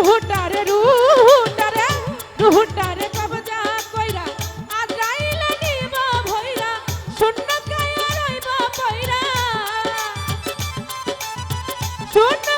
রুহুটারে রুহুটারে রুহুটারে কবজা কইরা। আজরাইলে নিব ভইরা শূন্য কায়া রইব পইরা। শূন্য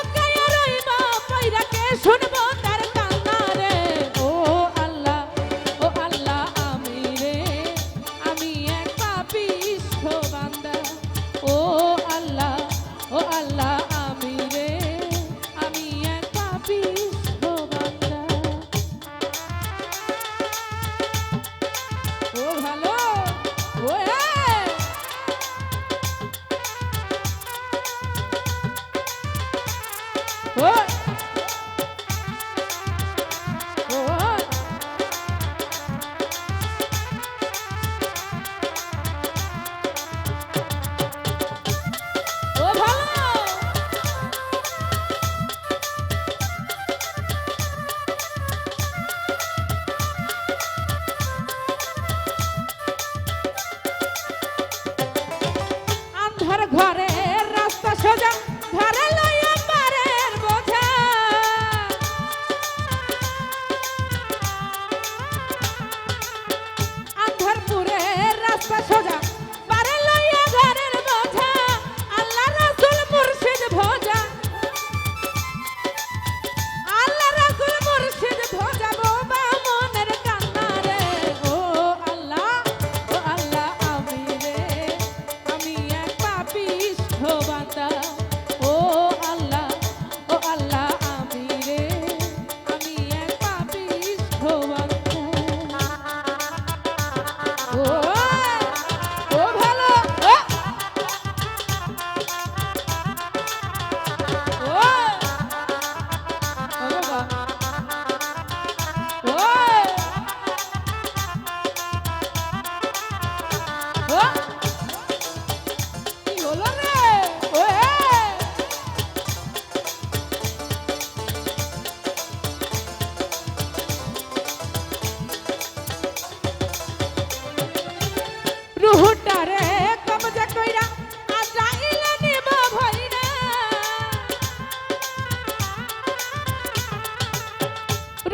বাতাস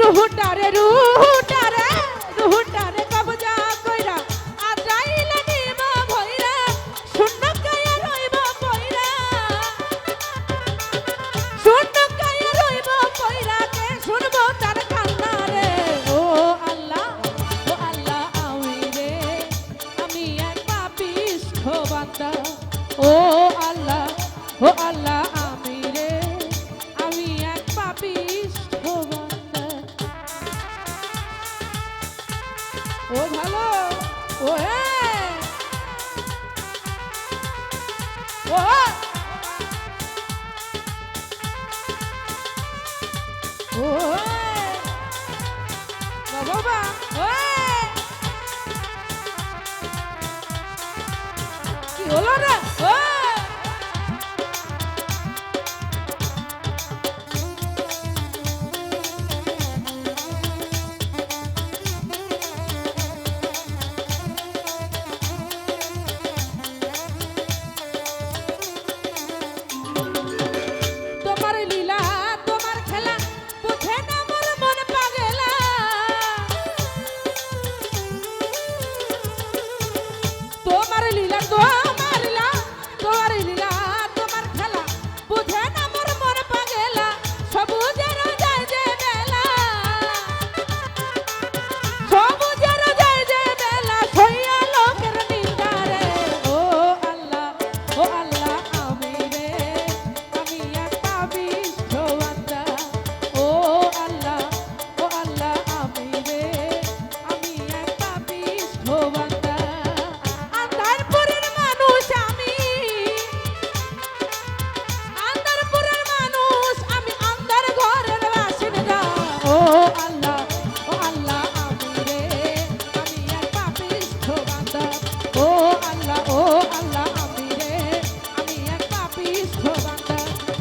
রুহুটারে রুহুটারে রুহুটারে। কি হলো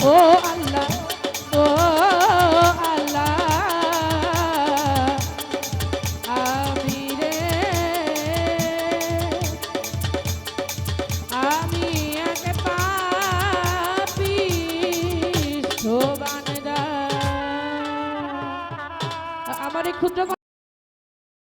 ও